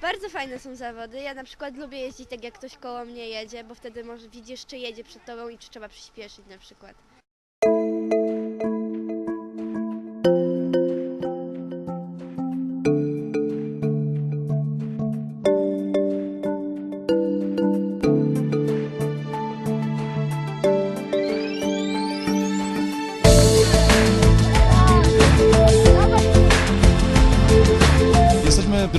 Bardzo fajne są zawody. Ja na przykład lubię jeździć tak, jak ktoś koło mnie jedzie, bo wtedy może widzisz, czy jedzie przed tobą i czy trzeba przyspieszyć na przykład.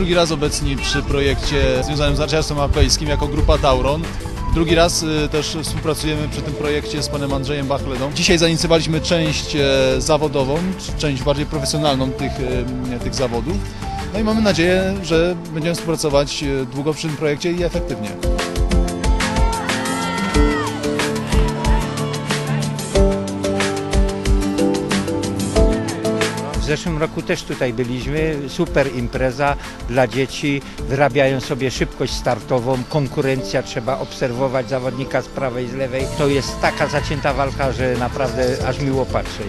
Drugi raz obecni przy projekcie związanym z narciarstwem alpejskim jako grupa Tauron. Drugi raz y, też współpracujemy przy tym projekcie z panem Andrzejem Bachledą. Dzisiaj zainicjowaliśmy część e, zawodową, część bardziej profesjonalną tych, e, tych zawodów. No i mamy nadzieję, że będziemy współpracować e, długo przy tym projekcie i efektywnie. Zeszłym roku też tutaj byliśmy. Super impreza dla dzieci. Wyrabiają sobie szybkość startową. Konkurencja, trzeba obserwować zawodnika z prawej, z lewej. To jest taka zacięta walka, że naprawdę aż miło patrzeć.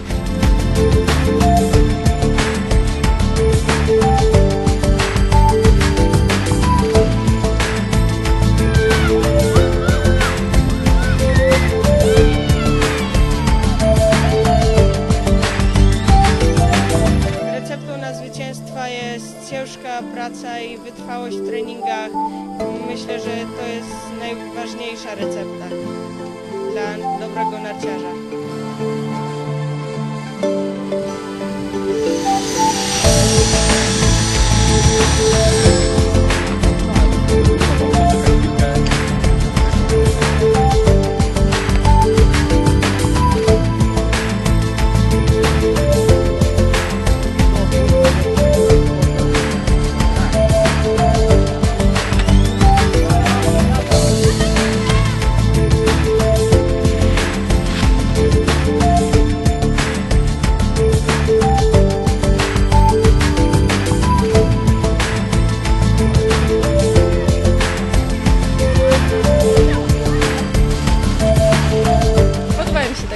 Zwycięstwa jest ciężka praca i wytrwałość w treningach. Myślę, że to jest najważniejsza recepta dla dobrego narciarza.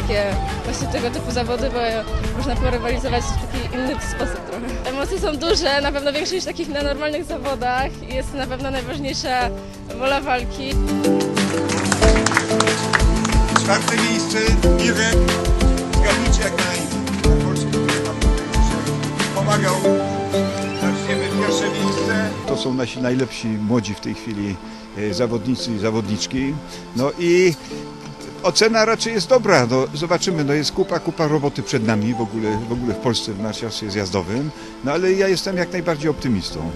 Takie właśnie tego typu zawody, bo można porywalizować w taki inny sposób trochę. Emocje są duże, na pewno większe niż takich na normalnych zawodach. Jest na pewno najważniejsza wola walki. Czwarte miejsce Mirek Ganicie jak na na polskim pomagał. Zaczniemy pierwsze miejsce. To są nasi najlepsi młodzi w tej chwili e, zawodnicy i zawodniczki. No i ocena raczej jest dobra. No, zobaczymy, no jest kupa, kupa roboty przed nami w ogóle, w ogóle w Polsce w narciarstwie zjazdowym. No ale ja jestem jak najbardziej optymistą.